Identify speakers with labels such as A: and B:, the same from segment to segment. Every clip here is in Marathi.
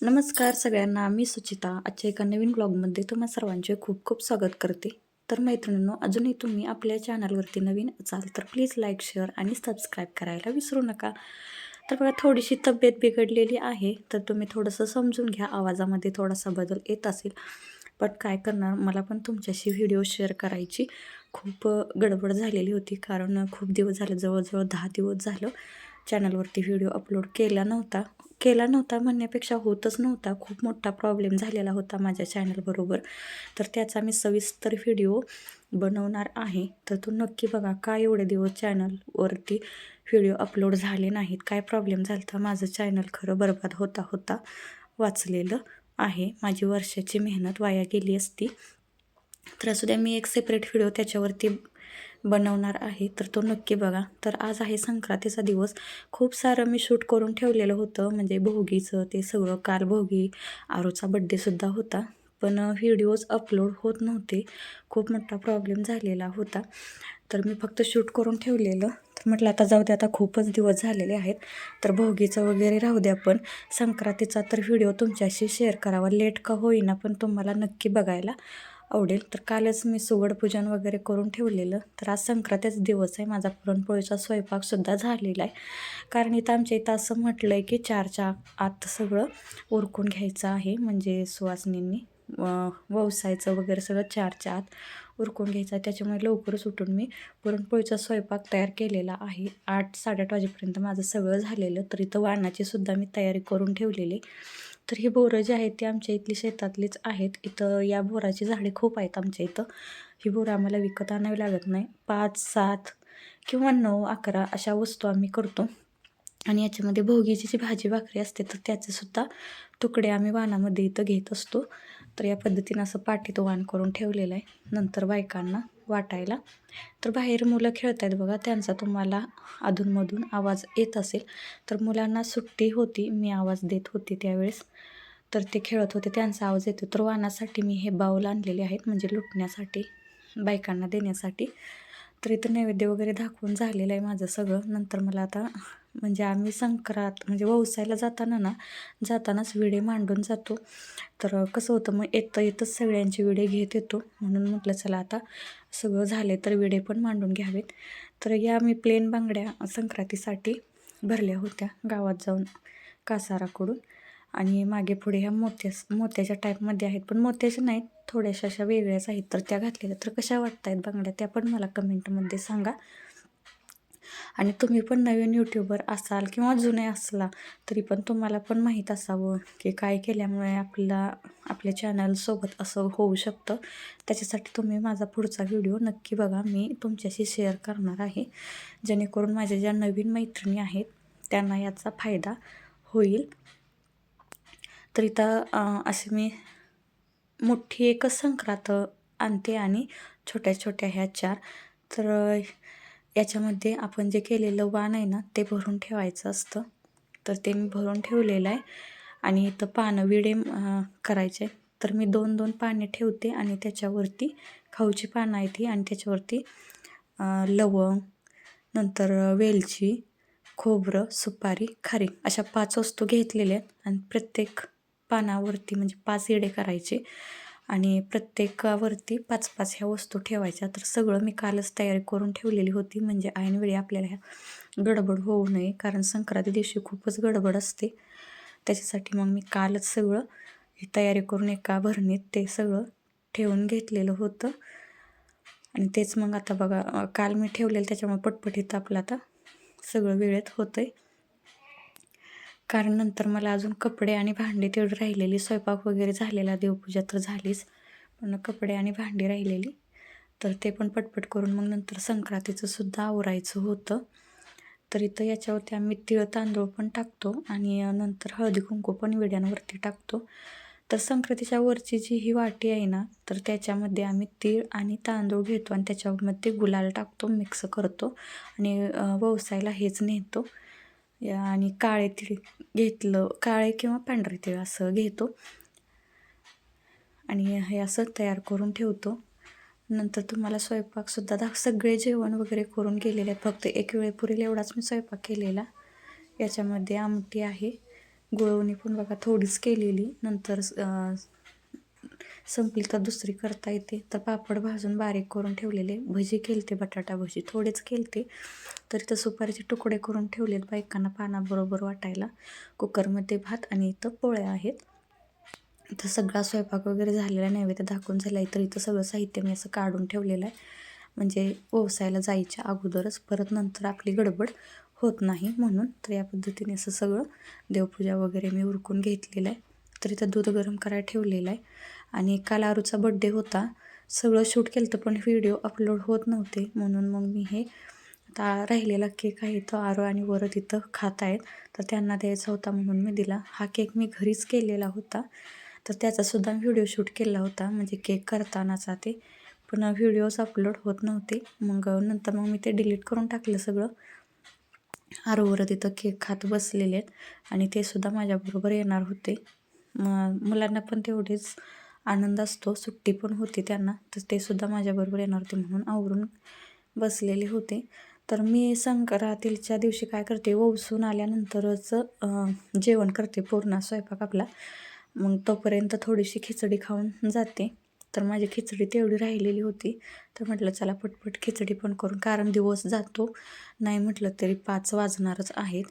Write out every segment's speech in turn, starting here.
A: नमस्कार सगळ्यांना मी सुचिता. आजच्या एका नवीन ब्लॉगमध्ये तुम्हा सर्वांचे खूप खूप स्वागत करते. तर मैत्रिणींनो अजूनही तुम्ही आपल्या चॅनलवरती नवीन असाल तर प्लीज लाईक शेअर आणि सबस्क्राईब करायला विसरू नका. तर बघा थोडीशी तब्येत बिघडलेली आहे तर तुम्ही थोडंसं समजून घ्या. आवाजामध्ये थोडासा बदल येत असेल पण काय करणार? मला पण तुमच्याशी व्हिडिओ शेअर करायची खूप गडबड झालेली होती. कारण खूप दिवस झाले जवळजवळ दहा दिवस झालं चॅनलवरती व्हिडिओ अपलोड केला नव्हता. केला नव्हता म्हणण्यापेक्षा होतच नव्हता. खूप मोठा प्रॉब्लेम झालेला होता माझ्या चॅनलबरोबर तर त्याचा मी सविस्तर व्हिडिओ बनवणार आहे. तर तू नक्की बघा काय एवढे दिवस चॅनलवरती व्हिडिओ अपलोड झाले नाहीत? काय प्रॉब्लेम झाला तर माझं चॅनल खरं बरबाद होता होता वाचलेलं आहे. माझी वर्षाची मेहनत वाया गेली असती. तर असू द्या मी एक सेपरेट व्हिडिओ त्याच्यावरती बनवणार आहे तर तो नक्की बघा. तर आज आहे संक्रांतीचा दिवस. खूप सारं मी शूट करून ठेवलेलं होतं म्हणजे भोगीचं ते सगळं. काल भोगी आरोचा बड्डेसुद्धा होता पण व्हिडिओज अपलोड होत नव्हते. खूप मोठा प्रॉब्लेम झालेला होता. तर मी फक्त शूट करून ठेवलेलं. तर म्हटलं आता जाऊ दे आता खूपच दिवस झालेले आहेत. तर भोगीचं वगैरे राहू द्या पण संक्रांतीचा तर व्हिडिओ तुमच्याशी शेअर करावा. लेट का होईना पण तुम्हाला नक्की बघायला आवडेल. तर कालच मी सुगडपूजन वगैरे करून ठेवलेलं. तर आज संक्रांतीच दिवस आहे. माझा पुरणपोळीचा स्वयंपाकसुद्धा झालेला आहे. कारण इथं आमच्या इथं असं म्हटलं आहे की चारच्या आत सगळं उरकून घ्यायचं आहे. म्हणजे सुवासनींनी व्यवसायचं वगैरे सगळं चारच्या आत उरकून घ्यायचं आहे. त्याच्यामुळे लवकरच उठून मी पुरणपोळीचा स्वयंपाक तयार केलेला आहे. आठ साडेआठ वाजेपर्यंत माझं सगळं झालेलं. तर इथं वाणाची सुद्धा मी तयारी करून ठेवलेली. तर ही बोरं जी आहेत ती आमच्या इथली शेतातलीच आहेत. इथं या बोराची झाडे खूप आहेत आमच्या इथं. ही बोरं आम्हाला विकत आणावी लागत नाही. पाच सात किंवा नऊ अकरा अशा वस्तू आम्ही करतो. आणि याच्यामध्ये भोगीची जी भाजी भाकरी असते तर त्याचेसुद्धा तुकडे आम्ही वाणामध्ये इथं घेत असतो. तर या पद्धतीनं असं पाठीत वाण करून ठेवलेलं आहे. नंतर बायकांना वाटायला. तर बाहेर मुलं खेळत आहेत बघा त्यांचा तुम्हाला अधूनमधून आवाज येत असेल. तर मुलांना सुट्टी होती मी आवाज देत होती त्यावेळेस. तर ते खेळत होते त्यांचा आवाज येतो तर वाहनासाठी मी हे बाऊल आणलेले आहेत म्हणजे लुटण्यासाठी बायकांना देण्यासाठी. तर इथं नैवेद्य वगैरे दाखवून झालेलं आहे माझं सगळं. नंतर मला आता म्हणजे आम्ही संक्रांत म्हणजे व्यवसायाला जाताना ना जातानाच विडे मांडून जातो. तर कसं होतं मग येतं येतच सगळ्यांची विडे घेत येतो. म्हणून म्हटलं चला आता सगळं झाले तर विडे पण मांडून घ्यावेत. तर या मी प्लेन बांगड्या संक्रांतीसाठी भरल्या होत्या गावात जाऊन कासाराकडून. आणि मागे पुढे ह्या मोत्या मोत्याच्या टाईपमध्ये आहेत. पण मोत्याच्या नाहीत थोड्याशा अशा वेगळ्याच आहेत. तर त्या घातलेल्या. तर कशा वाटत आहेत बांगड्या? त्या पण मला कमेंटमध्ये सांगा. आणि तुम्ही पण नवीन यूट्यूबर असाल किंवा जुने असला तरी पण तुम्हाला पण माहीत असावं की काय केल्यामुळे आपला आपल्या चॅनलसोबत असं होऊ शकतं. त्याच्यासाठी तुम्ही माझा पुढचा व्हिडिओ नक्की बघा. मी तुमच्याशी शेअर करणार आहे. जेणेकरून माझ्या ज्या नवीन मैत्रिणी आहेत त्यांना याचा फायदा होईल. तर इथं असे मी मोठी एकच संक्रांत आणते आणि छोट्या छोट्या ह्या चार. तर याच्यामध्ये आपण जे केलेलं वाण आहे ना ते भरून ठेवायचं असतं. तर ते मी भरून ठेवलेलं आहे. आणि इथं पानं विडे करायचे. तर मी दोन दोन पाने ठेवते आणि त्याच्यावरती खाऊची पानं आहे ती आणि त्याच्यावरती लवंग नंतर वेलची खोबरं सुपारी खारी अशा पाच वस्तू घेतलेल्या आहेत. आणि प्रत्येक पानावरती म्हणजे पाच इडे करायचे. आणि प्रत्येकावरती पाच पाच ह्या वस्तू ठेवायच्या. तर सगळं मी कालच तयारी करून ठेवलेली होती. म्हणजे ऐनवेळी आपल्याला ह्या गडबड होऊ नये. कारण संक्रांती दिवशी खूपच गडबड असते. त्याच्यासाठी मग मी कालच सगळं ही तयारी करून एका भरणीत ते सगळं ठेवून घेतलेलं होतं. आणि तेच मग आता बघा काल मी ठेवलेलं त्याच्यामुळे पटपटीत आपलं आता सगळं वेळेत होतं आहे कारण नंतर मला अजून कपडे आणि भांडी तेवढी राहिलेली. स्वयंपाक वगैरे झालेला देवपूजा तर झालीच. पण कपडे आणि भांडी राहिलेली. तर ते पण पटपट करून मग नंतर संक्रांतीचं सुद्धा आवरायचं होतं. तर इथं याच्यावरती आम्ही तिळ तांदूळ पण टाकतो आणि नंतर हळदी कुंकू पण विड्यांवरती टाकतो. तर संक्रांतीच्या वरची जी ही वाटी आहे ना तर त्याच्यामध्ये आम्ही तीळ आणि तांदूळ घेतो आणि त्याच्यामध्ये गुलाल टाकतो मिक्स करतो आणि व्यवसायाला हेच नेतो. आणि काळे तीळ घेतलं काळे किंवा पांढरे तीळ असं घेतो. आणि हे असं तयार करून ठेवतो. नंतर तुम्हाला स्वयंपाकसुद्धा दा सगळे जेवण वगैरे करून गेलेले आहेत. फक्त एक वेळ पुरेल एवढाच मी स्वयंपाक केलेला. याच्यामध्ये आमटी आहे. गुळवणी पण बघा थोडीच केलेली. नंतर संपली तर दुसरी करता येते. तर पापड भाजून बारीक करून ठेवलेले. भजी केलते बटाटा भजी. थोडेच केलते. तर इथं सुपारीचे तुकडे करून ठेवलेत बायकांना पानाबरोबर वाटायला. कुकरमध्ये भात आणि इथं पोळ्या आहेत. इथं सगळा स्वयंपाक वगैरे झालेला नैवेद्य दाखवून झाला. आहे तर इथं सगळं साहित्य मी असं काढून ठेवलेलं आहे. म्हणजे व्यवसायाला जायच्या अगोदरच. परत नंतर आपली गडबड होत नाही म्हणून. तर या पद्धतीने असं सगळं देवपूजा वगैरे मी उरकून घेतलेलं आहे. तर इथं दूध गरम करायला ठेवलेलं आहे. आणि काल आरूचा बड्डे होता. सगळं शूट केलं तर पण व्हिडिओ अपलोड होत नव्हते. म्हणून मग मी हे आता राहिलेला केक आहे तो आरो आणि वर तिथं खात आहेत. तर त्यांना द्यायचा होता म्हणून मी दिला. हा केक मी घरीच केलेला होता. तर त्याचासुद्धा व्हिडिओ शूट केला होता. म्हणजे केक करतानाचा ते. पण व्हिडिओज अपलोड होत नव्हते. मग नंतर मग मी ते डिलीट करून टाकलं सगळं. आरोवर तिथं केक खात बसलेले आहेत. आणि ते सुद्धा माझ्याबरोबर येणार होते. म मुलांना पण तेवढेच आनंद असतो. सुट्टी पण होती त्यांना. तर ते सुद्धा माझ्याबरोबर येणार होते म्हणून आवरून बसलेले होते. तर मी संक्रांतीच्या दिवशी काय करते ओवसून आल्यानंतरच जेवण करते पूर्ण स्वयंपाक आपला. मग तोपर्यंत थोडीशी खिचडी खाऊन जाते. तर माझी खिचडी तेवढी राहिलेली होती. तर म्हटलं चला पटपट खिचडी पण करून कारण दिवस जातो. नाही म्हटलं तरी पाच वाजणारच आहेत.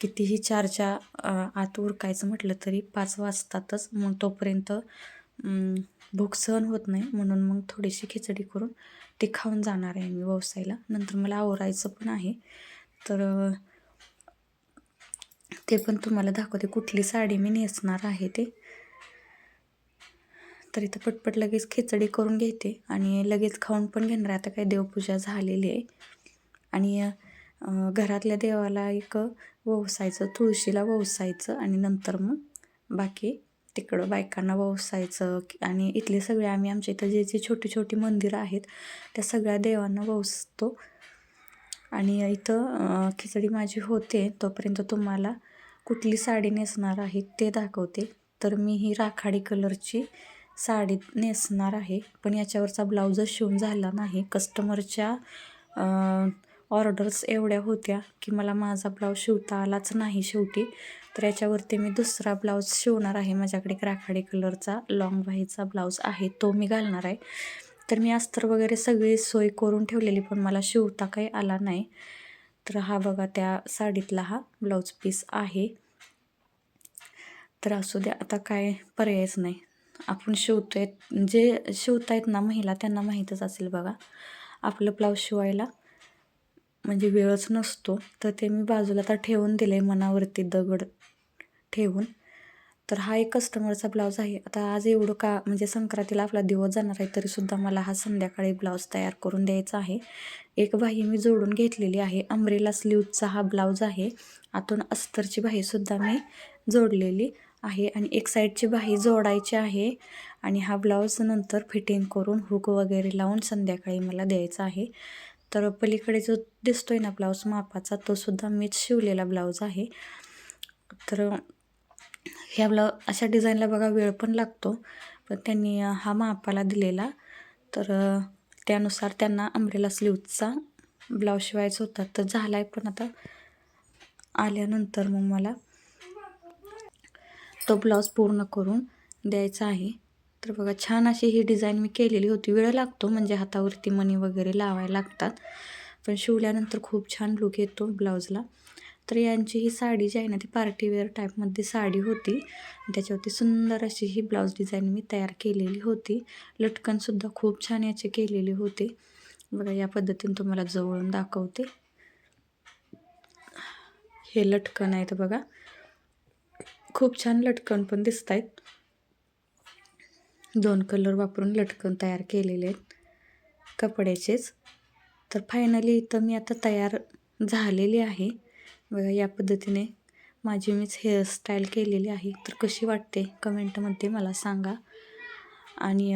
A: कितीही चारच्या आत उरकायचं म्हटलं तरी पाच वाजतातच. मग तोपर्यंत भूक सहन होत नाही म्हणून मग थोडीशी खिचडी करून ते खाऊन जाणार आहे मी व्यवसायला. नंतर मला आवरायचं पण आहे. तर ते पण तुम्हाला दाखवते कुठली साडी मी नेसणार आहे ते. तर इथं पटपट लगेच खिचडी करून घेते आणि लगेच खाऊन पण घेणार आता काही देवपूजा झालेली आहे. आणि घरातल्या देवाला एक ववसायचं तुळशीला ववसायचं आणि नंतर मग बाकी तिकडं बायकांना ववसायचं आणि इथले सगळे आम्ही आमच्या इथं जे जे छोटी छोटी मंदिरं आहेत त्या सगळ्या देवांना ववसतो आणि इथं खिचडी माझी होते तोपर्यंत तुम्हाला कुठली साडी नेसणार आहे ते दाखवते. तर मी ही राखाडी कलरची साडी नेसणार आहे पण याच्यावरचा ब्लाऊजच शिवून झाला नाही. कस्टमरच्या ऑर्डर्स एवढ्या होत्या की मला माझा ब्लाऊज शिवता आलाच नाही शेवटी. तर याच्यावरती मी दुसरा ब्लाऊज शिवणार आहे. माझ्याकडे एक राखाडी कलरचा लाँग बाहीचा ब्लाऊज आहे. तो मी घालणार आहे. तर मी अस्तर वगैरे सगळी सोय करून ठेवलेली पण मला शिवता काही आला नाही. तर हा बघा त्या साडीतला हा ब्लाऊज पीस आहे. तर असू द्या आता काय पर्यायच नाही. आपण शिवतोय जे शिवतायत ना महिला त्यांना माहीतच असेल बघा. आपलं ब्लाऊज शिवायला म्हणजे वेळच नसतो. तर ते मी बाजूला तर ठेवून दिले मनावरती दगड. ठेवून. तर हा एक कस्टमरचा ब्लाऊज आहे. आता आज एवढं का म्हणजे संक्रांतीला आपला दिवस जाणार आहे तरीसुद्धा मला हा संध्याकाळी ब्लाऊज तयार करून द्यायचा आहे. एक बाही मी जोडून घेतलेली आहे. अमरेला स्लीवचा हा ब्लाऊज आहे. आतून अस्तरची बाहीसुद्धा मी जोडलेली आहे आणि एक साईडची बाही जोडायची आहे आणि हा ब्लाऊज नंतर फिटिंग करून हुक वगैरे लावून संध्याकाळी मला द्यायचा आहे. तर पलीकडे जो दिसतोय ना ब्लाऊज मापाचा तोसुद्धा मीच शिवलेला ब्लाऊज आहे. तर ह्या अशा डिझाईनला बघा वेळ पण लागतो. पण त्यांनी हा मापाला दिलेला. तर त्यानुसार त्यांना अंब्रेला स्लीवचा ब्लाऊज शिवायचा होता. तर झाला आहे पण आता आल्यानंतर मग मला तो ब्लाऊज पूर्ण करून द्यायचा आहे. तर बघा छान अशी ही डिझाईन मी केलेली होती. वेळ लागतो म्हणजे हातावरती मणी वगैरे लावायला लागतात. पण शिवल्यानंतर खूप छान लुक येतो ब्लाऊजला तर यांची ही साडी जी आहे ना ती पार्टीवेअर टाईपमध्ये साडी होती. त्याच्यावरती सुंदर अशी ही ब्लाऊज डिझाईन मी तयार केलेली होती. लटकनसुद्धा खूप छान याचे केलेले होते. बघा या पद्धतीने तुम्हाला जवळून दाखवते. हे लटकन आहेत बघा. खूप छान लटकन पण दिसत आहेत दोन कलर वापरून लटकन तयार केलेले आहेत कपड्याचेच. तर फायनली इथं मी आता तयार झालेली आहे. बघा या पद्धतीने माझी मीच हेअरस्टाईल केलेली आहे. तर कशी वाटते कमेंटमध्ये मला सांगा. आणि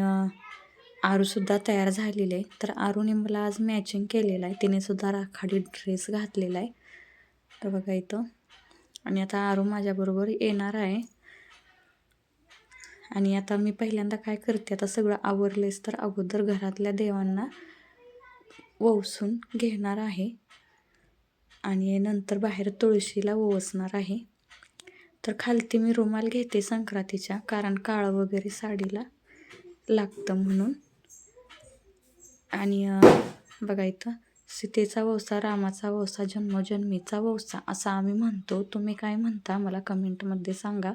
A: आरूसुद्धा तयार झालेले आहे. तर आरूने मला आज मॅचिंग केलेलं आहे. तिनेसुद्धा राखाडी ड्रेस घातलेला आहे. तर बघा इथं. आणि आता आरू माझ्याबरोबर येणार आहे. आणि आता मी पहिल्यांदा काय करते आता सगळं आवरलेस तर अगोदर घरातल्या देवांना ववसून घेणार आहे. आणि नंतर बाहेर तुळशीला ओवसणार आहे. तर खालती मी रुमाल घेते संक्रांतीच्या कारण काळं वगैरे साडीला लागतं म्हणून. आणि बघा इथं सीतेचा वसा रामाचा वसा जन्मजन्मीचा वसा असा आम्ही म्हणतो. तुम्ही काय म्हणता मला कमेंटमध्ये सांगा.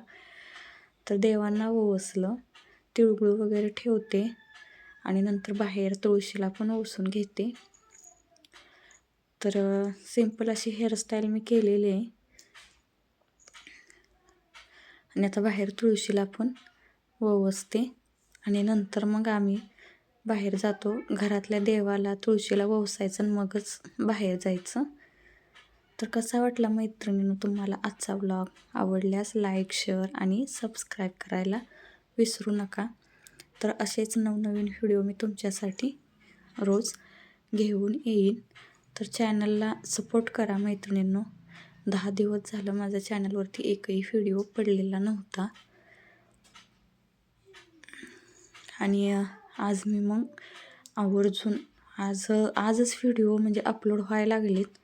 A: तर देवांना ओवसलं तिळगुळ वगैरे ठेवते आणि नंतर बाहेर तुळशीला पण ओसून घेते. तर सिंपल अशी हेअरस्टाईल मी केलेली आहे. आणि आता बाहेर तुळशीला पण ववसते आणि नंतर मग आम्ही बाहेर जातो. घरातल्या देवाला तुळशीला ववसायचं आणि मगच बाहेर जायचं. तर कसा वाटला मैत्रिणीनं तुम्हाला आजचा व्लॉग आवडल्यास लाईक शेअर आणि सबस्क्राईब करायला विसरू नका. तर असेच नवनवीन व्हिडिओ मी तुमच्यासाठी रोज घेऊन येईन. तर चॅनलला सपोर्ट करा मैत्रिणींनो. दहा दिवस झालं माझ्या चॅनलवरती एकही व्हिडिओ पडलेला नव्हता. आणि आज मी मग आवर्जून आज आजच व्हिडिओ म्हणजे अपलोड व्हायला लागलेत.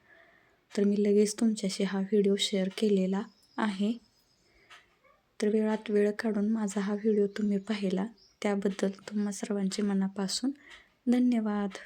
A: तर मी लगेच तुमच्याशी हा व्हिडिओ शेअर केलेला आहे. तर वेळात वेळ काढून माझा हा व्हिडिओ तुम्ही पाहिला. त्याबद्दल तुम्हा सर्वांचे मनापासून धन्यवाद.